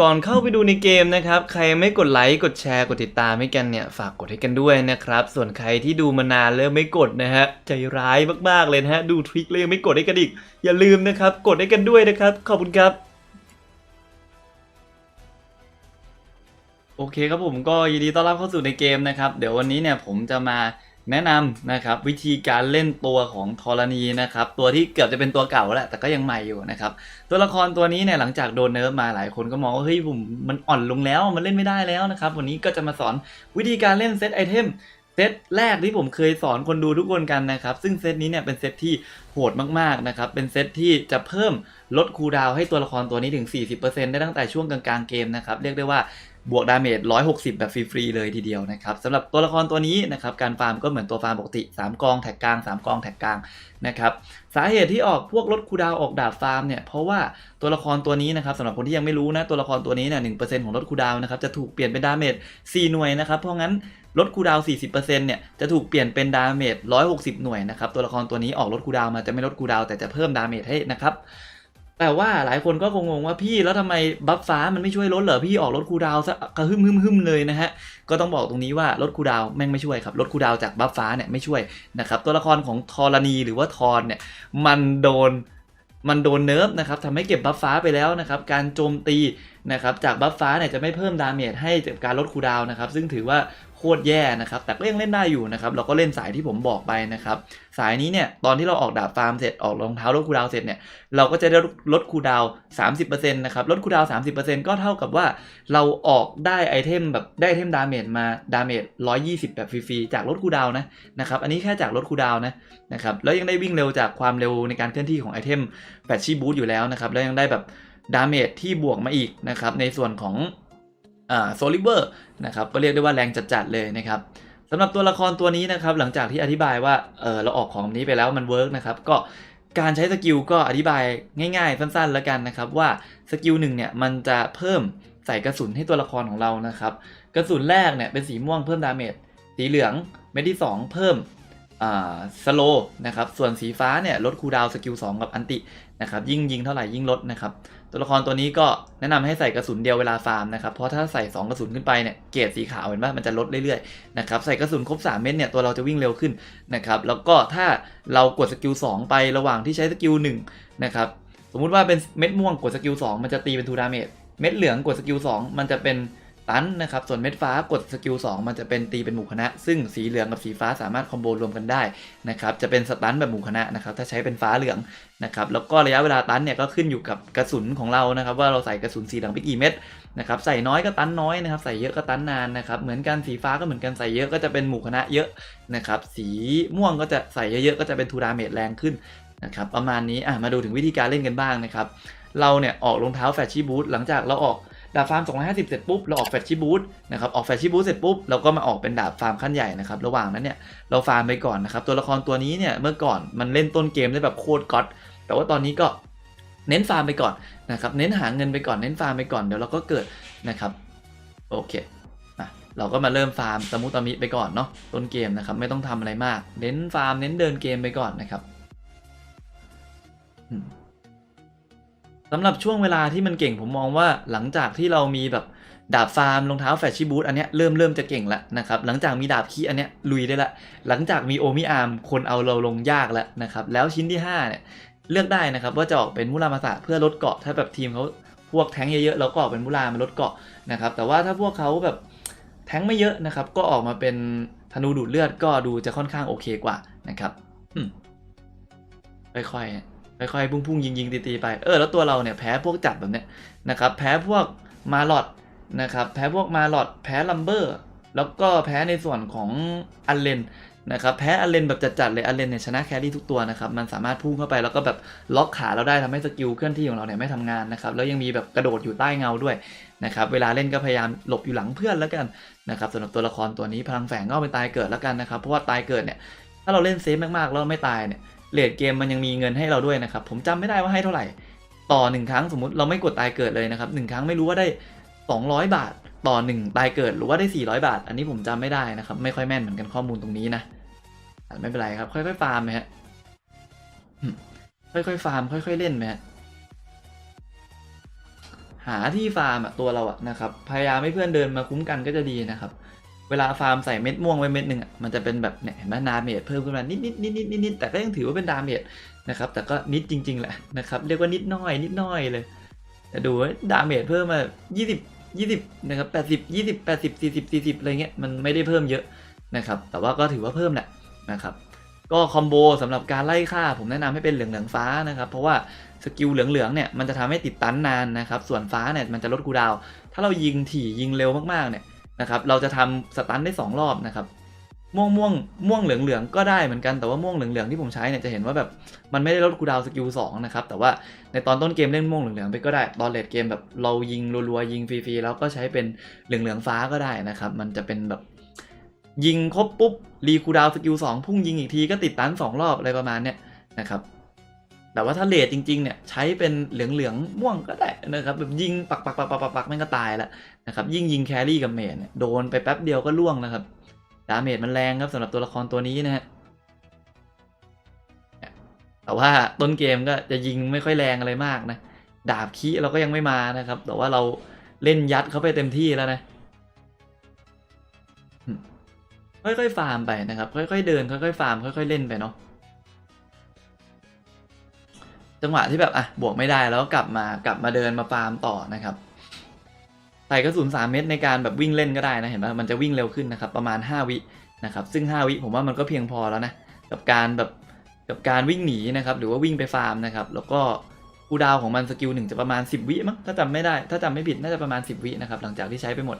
ก่อนเข้าไปดูในเกมนะครับ ใครไม่กดไลค์กดแชร์กดติดตามให้กันเนี่ยฝากกดให้กันด้วยนะครับ ส่วนใครที่ดูมานานแล้วไม่กดนะฮะใจร้ายมากๆเลยนะฮะดูทริคเลยงไม่กดให้กันอีก อย่าลืมนะครับ กดให้กันด้วยนะครับ ขอบคุณครับ โอเคครับผมก็ยินดีต้อนรับเข้าสู่ในเกมนะครับ เดี๋ยววันนี้เนี่ยผมจะมา แนะนำนะครับวิธีการเล่นตัวของธรณีนะครับตัวที่เกือบจะเป็นตัวเก่าแล้วแต่ก็ยังใหม่อยู่นะครับตัวละครตัวนี้เนี่ยหลังจากโดนเนิร์ฟมาหลายคนก็มองว่าเฮ้ยผมมันอ่อนลงแล้วมันเล่นไม่ได้แล้วนะครับวันนี้ก็จะมาสอนวิธีการเล่นเซตไอเทมเซตแรกที่ผมเคยสอนคนดูทุกคนกันนะครับ ซึ่งเซตนี้เนี่ยเป็นเซตที่โหดมากๆนะครับ เป็นเซตที่จะเพิ่มลดคูลดาวให้ตัวละครตัวนี้ถึง 40%ได้ตั้งแต่ช่วงกลางๆเกมนะครับ เรียกได้ว่า บวกดาเมจ160 แบบฟรีๆเลยทีเดียวนะครับสำหรับตัวละครตัวนี้นะครับการฟาร์มก็เหมือนตัวฟาร์มปกติ 3 กองแท็กกลาง 3 กองแท็กกลางนะครับสาเหตุที่ออกพวกลดคูดาวออกดาบฟาร์มเนี่ยเพราะว่าตัวละครตัวนี้นะครับสำหรับคนที่ยังไม่รู้นะตัวละครตัวนี้เนี่ย1%ของลดคูดาวนะครับจะถูกเปลี่ยนเป็นดาเมจ4หน่วยนะครับเพราะงั้นลดคูดาวน์40%เนี่ย จะถูกเปลี่ยนเป็นดาเมจ 160 หน่วยนะครับ ตัวละครตัวนี้ออกลดคูดาวมาจะไม่ลดคูดาวแต่จะเพิ่มดาเมจให้นะครับ แต่ว่าหลายคนก็คงงงว่าพี่แล้วทำไมบัฟฟ้ามันไม่ช่วยลดเหรอพี่ออกลดคูดาวซะกระหึ่มหึมหึมเลยนะฮะก็ต้องบอกตรงนี้ว่าลดคูดาวแม่งไม่ช่วยครับลดคูดาวจากบัฟฟ้าเนี่ยไม่ช่วยนะครับตัวละครของทอรณีหรือว่าทอนเนี่ยมันโดนมันโดนเนิร์ฟนะครับทำให้เก็บบัฟฟ้าไปแล้วนะครับการโจมตีนะครับจากบัฟฟ้าเนี่ยจะไม่เพิ่มดาเมจให้จากการลดคูดาวนะครับซึ่งถือว่า โคตรแย่นะครับ แต่ก็ยังเล่นได้อยู่นะครับ เราก็เล่นสายที่ผมบอกไปนะครับ สายนี้เนี่ยตอนที่เราออกดาบฟาร์มเสร็จออกรองเท้าลดคูดาวเสร็จเนี่ยเราก็จะได้ลดคูดาวน์30%นะครับลดคูดาวน์30%ก็เท่ากับว่าเราออกได้ไอเทมแบบได้ไอเทมดาเมจมาดาเมจ120 แบบฟรีๆจากลดคูดาวนะนะครับอันนี้แค่จากลดคูดาวนะนะครับแล้วยังได้วิ่งเร็วจากความเร็วในการเคลื่อนที่ของไอเทมแฟชชี่บูทอยู่แล้วนะครับแล้วยังได้แบบดาเมจที่บวกมาอีกนะครับในส่วนของ โซลิเวอร์นะครับก็เรียกได้ว่าแรงจัดๆเลยนะครับสำหรับตัวละครตัวนี้นะครับหลังจากที่อธิบายว่าเออเราออกของนี้ไปแล้วมันเวิร์กนะครับก็การใช้สกิลก็อธิบายง่ายๆ สั้นๆแล้วกันนะครับว่าสกิลหนึ่งเนี่ยมันจะเพิ่มใส่กระสุนให้ตัวละครของเรานะครับกระสุนแรกเนี่ยเป็นสีม่วงเพิ่มดาเมจสีเหลืองเม็ดที่ 2 เพิ่ม สโลนะครับ ส่วนสีฟ้าเนี่ยลดคูดาวสกิล2กับอันตินะครับ ยิ่งยิงเท่าไหร่ยิ่งลดนะครับ ตัวละครตัวนี้ก็แนะนำให้ใส่กระสุนเดียวเวลาฟาร์มนะครับ เพราะถ้าใส่ 2 กระสุนขึ้นไปเนี่ยเกรดสีขาวเห็นปะมันจะลดเรื่อยๆนะครับ ใส่กระสุนครบ 3 เม็ดเนี่ยตัวเราจะวิ่งเร็วขึ้นนะครับ แล้วก็ถ้าเรากดสกิล2ไประหว่างที่ใช้สกิล1นะครับสมมุติว่าเป็นเม็ดม่วงกดสกิล2มันจะตีเป็นทูดาเมจเม็ดเหลืองกดสกิล2มันจะเป็น ตันนะครับ ส่วนเม็ดฟ้ากดสกิล2มันจะเป็นตีเป็นหมู่คณะ ซึ่งสีเหลืองกับสีฟ้าสามารถคอมโบรวมกันได้นะครับ จะเป็นสตันแบบหมู่คณะนะครับ ถ้าใช้เป็นฟ้าเหลืองนะครับ แล้วก็ระยะเวลาตันเนี่ยก็ขึ้นอยู่กับกระสุนของเรานะครับ ว่าเราใส่กระสุนสีเหลืองไปกี่เม็ดนะครับ ใส่น้อยก็ตันน้อยนะครับ ใส่เยอะก็ตันนานนะครับ เหมือนกันสีฟ้าก็เหมือนกันใส่เยอะก็จะเป็นหมู่คณะเยอะนะครับ สีม่วงก็จะใส่เยอะๆก็จะเป็นทูดาเมจแรงขึ้นนะครับประมาณนี้อะมาดูถึงวิธีการเล่นกันบ้างนะครับเราเนี่ยออกรองเท้าแฟชชี่บูทหลังจากเราออก ดาบฟาร์ม250 เสร็จปุ๊บ เราออกแฟชชี่บูทนะครับ ออกแฟชชี่บูทเสร็จปุ๊บ เราก็มาออกเป็นดาบฟาร์มขั้นใหญ่นะครับ ระหว่างนั้นเนี่ย เราฟาร์มไปก่อนนะครับ ตัวละครตัวนี้เนี่ย เมื่อก่อนมันเล่นต้นเกมได้แบบโคตรก๊อตแต่ว่าตอนนี้ก็เน้นฟาร์มไปก่อนนะครับ เน้นหาเงินไปก่อน เน้นฟาร์มไปก่อน เดี๋ยวเราก็เกิดนะครับ โอเคเราก็มาเริ่มฟาร์มตะมุตะมิไปก่อนเนาะ ต้นเกมนะครับ ไม่ต้องทำอะไรมาก เน้นฟาร์ม เน้นเดินเกมไปก่อนนะครับ สำหรับช่วงเวลาที่มันเก่งผมมองว่าหลังจากที่เรามีแบบดาบฟาร์มรองเท้าแฟชชี่บูทอันเนี้ยเริ่มเริ่มจะเก่งแล้วนะครับหลังจากมีดาบคีอันเนี้ยลุยได้ละหลังจากมีโอมิอาร์มคนเอาเราลงยากแล้วนะครับแล้วชิ้นที่5เนี่ยเลือกได้นะครับว่าจะออกเป็นมุรามาสะเพื่อลดเกาะถ้าแบบทีมเขาพวกแท้งเยอะๆเราก็ออกเป็นมุรามาลดเกาะนะครับแต่ว่าถ้าพวกเขาแบบแท้งไม่เยอะนะครับก็ออกมาเป็นธนูดูดเลือดก็ดูจะค่อนข้างโอเคกว่านะครับค่อยๆ ค่อยๆ พุ่งๆ ยิงๆ ตีๆ ไป เออ แล้วตัวเราเนี่ยแพ้พวกจับแบบเนี้ยนะครับ แพ้พวกมาลอดนะครับ แพ้พวกมาลอดแพ้ลัมเบอร์ แล้วก็แพ้ในส่วนของอันเลนนะครับ แพ้อันเลนแบบจัดๆ เลย อันเลนเนี่ยชนะแครี่ทุกตัวนะครับ มันสามารถพุ่งเข้าไปแล้วก็แบบล็อกขาเราได้ทำให้สกิลเคลื่อนที่ของเราเนี่ยไม่ทำงานนะครับ แล้วยังมีแบบกระโดดอยู่ใต้เงาด้วยนะครับ เวลาเล่นก็พยายามหลบอยู่หลังเพื่อนแล้วกันนะครับสำหรับตัวละครตัวนี้พลังแฝงก็เอาไปตายเกิดแล้วกันนะครับ เพราะว่าตายเกิดเนี่ย ถ้าเราเล่นเซฟมากๆแล้วไม่ตายเนี่ย เลดเกมมันยังมีเงินให้เราด้วยนะครับ ผมจำไม่ได้ว่าให้เท่าไหร่ ต่อหนึ่งครั้งสมมติเราไม่กดตายเกิดเลยนะครับหนึ่งครั้งไม่รู้ว่าได้ 200 บาท ต่อ 1 ตายเกิดหรือว่าได้ 400 บาท อันนี้ผมจำไม่ได้นะครับ ไม่ค่อยแม่นเหมือนกันข้อมูลตรงนี้นะอ่ไม่เป็นไรครับ ค่อยๆฟาร์มไหมฮะค่อยๆฟาร์มค่อยๆเล่นไหมฮะหาที่ฟาร์มอะตัวเราอะนะครับ พยายามให้เพื่อนเดินมาคุ้มกันก็จะดีนะครับ เวลาฟาร์มใส่เม็ดม่วงไว้เม็ดหนึ่งอะมันจะเป็นแบบเนี่ยเห็นไหมดาเมจเพิ่มขึ้นมานิดนิดนิดนิดนิดนิดแต่ก็ยังถือว่าเป็นดาเมจนะครับ แต่ก็นิดจริง ๆ แหละนะครับ เรียกว่านิดน้อยนิดน้อยเลย แต่ดูว่าดาเมจเพิ่มมา 20 20นะครับ80 20 80 40 40อะไรเงี้ยมันไม่ได้เพิ่มเยอะนะครับ แต่ว่าก็ถือว่าเพิ่มแหละนะครับ ก็คอมโบสำหรับการไล่ฆ่าผมแนะนำให้เป็นเหลืองเหลืองฟ้านะครับ เพราะว่าสกิลเหลืองเหลืองเนี่ยมันจะทำให้ติดตันนานนะครับ ส่วนฟ้าเนี่ยมันจะลดคูดาว ถ้าเรายิงถี่ยิงเร็วมากๆเนี่ย นะครับ เราจะทำสตันได้ 2 รอบนะครับม่วงม่วงม่วงเหลืองเหลืองก็ได้เหมือนกันแต่ว่าม่วงเหลืองเหลืองที่ผมใช้เนี่ยจะเห็นว่าแบบมันไม่ได้ลดคูดาวสกิลสองนะครับแต่ว่าในตอนต้นเกมเล่นม่วงเหลืองเหลืองไปก็ได้ตอนเลดเกมแบบเรายิงรัวๆยิงฟรีๆแล้วก็ใช้เป็นเหลืองเหลืองฟ้าก็ได้นะครับมันจะเป็นแบบยิงครบปุ๊บรีคูดาวสกิลสองพุ่งยิงอีกทีก็ติดตันสองรอบอะไรประมาณเนี้ยนะครับ แต่ว่าถ้าเลทจริงๆเนี่ยใช้เป็นเหลืองๆม่วงก็ได้นะครับแบบยิงปักปักปักปักปักปักแม่งก็ตายแล้วนะครับยิ่งยิงแครี่กับเมจเนี่ยโดนไปแป๊บเดียวก็ล่วงนะครับดาเมจมันแรงครับสำหรับตัวละครตัวนี้นะฮะแต่ว่าต้นเกมก็จะยิงไม่ค่อยแรงอะไรมากนะดาบคีเราก็ยังไม่มานะครับ แต่ว่าเราเล่นยัดเข้าไปเต็มที่แล้วนะค่อยๆฟาร์มไปนะครับ ค่อยๆเดินค่อยๆฟาร์มค่อยๆเล่นไปเนาะ จังหวะที่แบบอะบวกไม่ได้แล้วกลับมากลับมาเดินมาฟาร์มต่อนะครับใส่กระสุน3เม็ดในการแบบวิ่งเล่นก็ได้นะเห็นไหมมันจะวิ่งเร็วขึ้นนะครับประมาณ 5 วินะครับซึ่ง 5 วิผมว่ามันก็เพียงพอแล้วนะกับการแบบกับการวิ่งหนีนะครับหรือว่าวิ่งไปฟาร์มนะครับแล้วก็คูดาวของมันสกิลหนึ่งจะประมาณ 10 วิมั้งถ้าจำไม่ได้ถ้าจำไม่ผิดน่าจะประมาณ 10 วินะครับหลังจากที่ใช้ไปหมด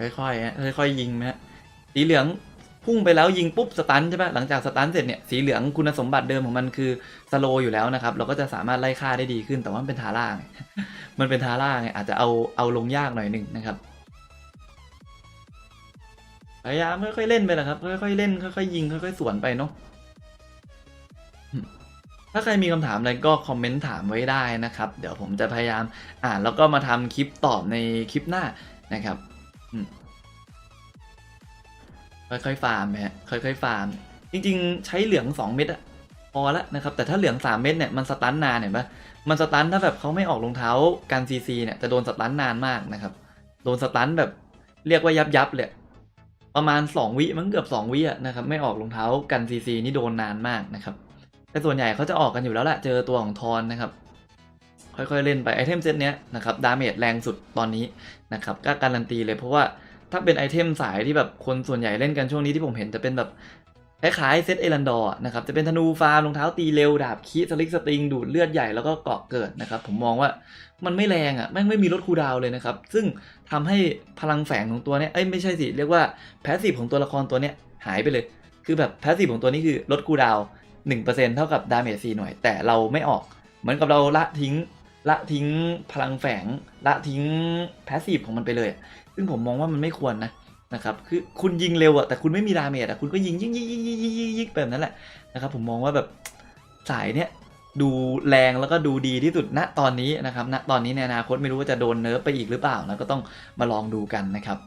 ค่อยๆค่อยๆยิงนะฮะสีเหลือง พุ่งไปแล้วยิงปุ๊บสตันใช่ปะหลังจากสตันเสร็จเนี่ยสีเหลืองคุณสมบัติเดิมของมันคือสโลอยู่แล้วนะครับ เราก็จะสามารถไล่ฆ่าได้ดีขึ้นแต่ว่ามันเป็นทาร่างมันเป็นทาร่าไงอาจจะเอาเอาลงยากหน่อยหนึ่งนะครับพยายามค่อยๆเล่นไปนะครับค่อยๆเล่นค่อยๆยิงค่อยๆสวนไปเนาะถ้าใครมีคำถามอะไรก็คอมเมนต์ถามไว้ได้นะครับ เดี๋ยวผมจะพยายามอ่านแล้วก็มาทำคลิปตอบในคลิปหน้านะครับ อืม ค่อยๆฟาร์มฮะค่อยๆฟาร์ม จริงๆ ใช้เหลือง 2 เม็ดอะพอละนะครับ แต่ถ้าเหลือง 3 เม็ดเนี่ยมันสตันนานเห็นปะมันสตันถ้าแบบเขาไม่ออกรองเท้ากันซีซีเนี่ยจะโดนสตันนานมากนะครับ โดนสตันแบบเรียกว่ายับยับๆเลยประมาณ 2 วิมันเกือบ2วิอะนะครับไม่ออกรองเท้ากันซีซีนี่โดนนานมากนะครับแต่ส่วนใหญ่เขาจะออกกันอยู่แล้วแหละเจอตัวของทอนนะครับค่อยๆเล่นไปไอเทมเซตเนี้ยนะครับดาเมจแรงสุดตอนนี้นะครับก็การันตีเลยเพราะว่า ถ้าเป็นไอเทมสายที่แบบคนส่วนใหญ่เล่นกันช่วงนี้ที่ผมเห็นจะเป็นแบบคล้ายๆเซตเอรันดอร์นะครับจะเป็นธนูฟาร์มรองเท้าตีเร็ว ดาบคีสลิกสตริง ดูดเลือดใหญ่แล้วก็เกาะเกิดนะครับ ผมมองว่ามันไม่แรงอะแม่งไม่มีลดคูดาวเลยนะครับ ซึ่งทำให้พลังแฝงของตัวเนี้ยเอ้ยไม่ใช่สิเรียกว่าแพสซีฟของตัวละครตัวเนี้ยหายไปเลย คือแบบแพสซีฟของตัวนี้คือลดคูดาวน์หนึ่งเปอร์เซนต์เท่ากับดาเมจสี่หน่วย แต่เราไม่ออก เหมือนกับเราละทิ้ง ละทิ้งพลังแฝง ละทิ้งแพสซีฟของมันไปเลย ซึ่งผมมองว่ามันไม่ควรนะนะครับคือคุณยิงเร็วอะแต่คุณไม่มีดาเมจอะคุณก็ยิงยิงยิงยิงยิงยิงยิงแบบนั้นแหละนะครับผมมองว่าแบบสายเนี้ยดูแรงแล้วก็ดูดีที่สุดณตอนนี้นะครับณตอนนี้ในอนาคตไม่รู้ว่าจะโดนเนิร์ฟไปอีกหรือเปล่านะก็ต้องมาลองดูกันนะครับ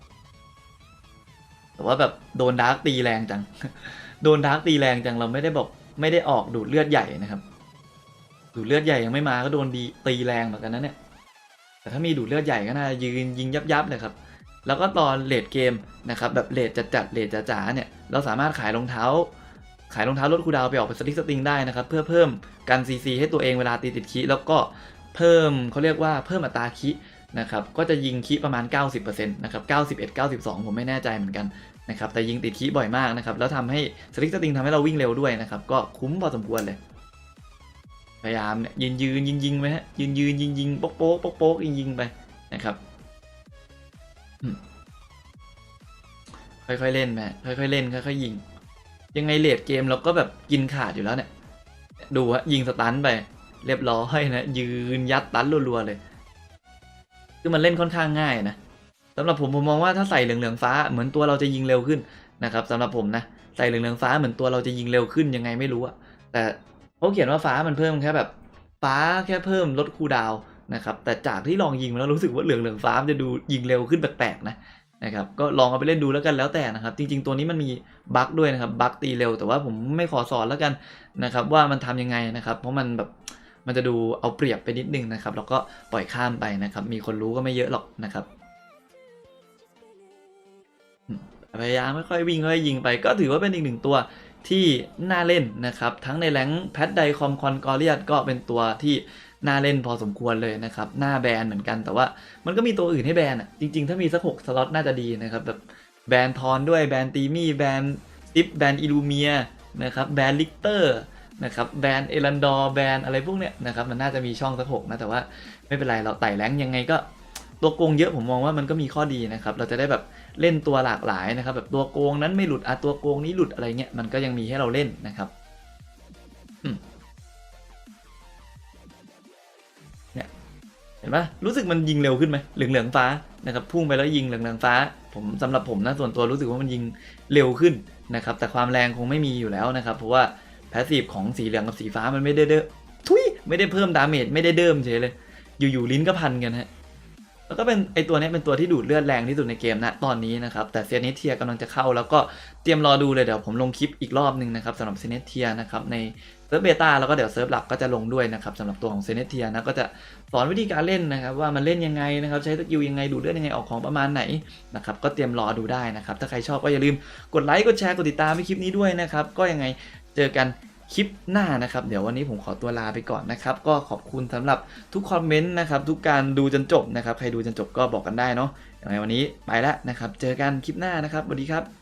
แต่ว่าแบบโดนดาร์กตีแรงจัง โดนดาร์กตีแรงจังเราไม่ได้บอกไม่ได้ออกดูดเลือดใหญ่นะครับ ดูดเลือดใหญ่ยังไม่มาก็โดนดีตีแรงเหมือนกันนะเนี่ย แต่ถ้ามีดูดเลือดใหญ่ก็น่ายืนยิงยับยับเลยครับ แล้วก็ตอนเลดเกมนะครับแบบเลดจัดจัดๆเลดจ๋าๆเนี่ยเราสามารถขายรองเท้า ขายรองเท้าลดคูดาวไปออกเป็นสติ๊กสติงได้นะครับ เพื่อเพิ่มการซีซีให้ตัวเองเวลาตีติดคีแล้วก็เพิ่มเขาเรียกว่าเพิ่มอัตราคีนะครับก็จะยิงคีประมาณ 90%นะครับ91 92 ผมไม่แน่ใจเหมือนกันนะครับแต่ยิงติดคีบ่อยมากนะครับแล้วทำให้สติ๊กสติงทำให้เราวิ่งเร็วด้วยนะครับก็คุ้มพอสมควรเลย พยายามเนี่ยยืนยืนยิงยิงไปฮะยืนยืนยิงยิงโป๊กโป๊กโป๊กโป๊กยิงยิงไปนะครับอืมค่อยๆเล่นไปค่อยๆเล่นค่อยๆยิง ยังไงเลดเกมเราก็แบบกินขาดอยู่แล้วเนี่ยดูฮะยิงสตันไปเรียบร้อยนะยืนยัดตันรัวๆเลย คือมันเล่นค่อนข้างง่ายนะสำหรับผมผมมองว่าถ้าใส่เหลืองๆฟ้าเหมือนตัวเราจะยิงเร็วขึ้นนะครับสำหรับผมนะใส่เหลืองๆฟ้าเหมือนตัวเราจะยิงเร็วขึ้นยังไงไม่รู้อะแต่ เขาเขียนว่าฟ้ามันเพิ่มแค่แบบ ฟ้าแค่เพิ่มลดคูดาวนะครับ แต่จากที่ลองยิงมาแล้วรู้สึกว่าเหลืองเหลืองฟ้ามันจะดูยิงเร็วขึ้นแปลกๆนะนะครับ ก็ลองเอาไปเล่นดูแล้วกันแล้วแต่นะครับ จริง ๆ ตัวนี้มันมีบั๊กด้วยนะครับ บั๊กตีเร็ว แต่ว่าผมไม่ขอสอนแล้วกันนะครับ ว่ามันทำยังไงนะครับ เพราะมันแบบมันจะดูเอาเปรียบไปนิดนึงนะครับ แล้วก็ปล่อยข้ามไปนะครับ มีคนรู้ก็ไม่เยอะหรอกนะครับพยายามค่อยๆวิ่งค่อยๆยิงไปก็ถือว่าเป็นอีกหนึ่งตัว ที่น่าเล่นนะครับ ทั้งในแรงแพทไดคอมคอนกอเรียก็เป็นตัวที่น่าเล่นพอสมควรเลยนะครับ หน้าแบนเหมือนกันแต่ว่ามันก็มีตัวอื่นให้แบนอะ จริง ๆ ถ้ามีสักหกสล็อตน่าจะดีนะครับ แบบแบนทอนด้วยแบนตีมี่แบนซิปแบนอิลูเมียนะครับแบนลิกเตอร์นะครับแบนเอรันดอร์แบนอะไรพวกเนี้ยนะครับมันน่าจะมีช่องสักหกนะแต่ว่าไม่เป็นไรเราไต่แรงยังไงก็ตัวโกงเยอะผมมองว่ามันก็มีข้อดีนะครับ เราจะได้แบบ เล่นตัวหลากหลายนะครับ แบบตัวโกงนั้นไม่หลุดอะตัวโกงนี้หลุดอะไรเงี้ยมันก็ยังมีให้เราเล่นนะครับเนี่ยเห็นปะรู้สึกมันยิงเร็วขึ้นไหมเหลืองเหลืองฟ้านะครับพุ่งไปแล้วยิงเหลืองเหลืองฟ้า ผมสำหรับผมนะส่วนตัวรู้สึกว่ามันยิงเร็วขึ้นนะครับ แต่ความแรงคงไม่มีอยู่แล้วนะครับ เพราะว่าแพสซีฟของสีเหลืองกับสีฟ้ามันไม่ได้เด้อทุยไม่ได้เพิ่มดาเมจไม่ได้เดิมเฉยเลย อยู่ๆลิ้นก็พันกันฮะ แล้วก็เป็นไอตัวนี้เป็นตัวที่ดูดเลือดแรงที่สุดในเกมนะตอนนี้นะครับ แต่เซเนเทียกำลังจะเข้าแล้วก็เตรียมรอดูเลยเดี๋ยวผมลงคลิปอีกรอบหนึ่งนะครับสำหรับเซเนเทียนะครับในเซิร์ฟเบต้าแล้วก็เดี๋ยวเซิร์ฟหลักก็จะลงด้วยนะครับสำหรับตัวของเซเนเทียนะก็จะสอนวิธีการเล่นนะครับ ว่ามันเล่นยังไงนะครับใช้สกิลยังไงดูดเลือดยังไงออกของประมาณไหนนะครับก็เตรียมรอดูได้นะครับถ้าใครชอบก็อย่าลืมกดไลค์กดแชร์กดติดตามให้คลิปนี้ด้วยนะครับก็ยังไงเจอกัน คลิปหน้านะครับ เดี๋ยววันนี้ผมขอตัวลาไปก่อนนะครับ ก็ขอบคุณสำหรับทุกคอมเมนต์นะครับ ทุกการดูจนจบนะครับ ใครดูจนจบก็บอกกันได้เนาะอย่างไรวันนี้ไปแล้วนะครับ เจอกันคลิปหน้านะครับสวัสดีครับ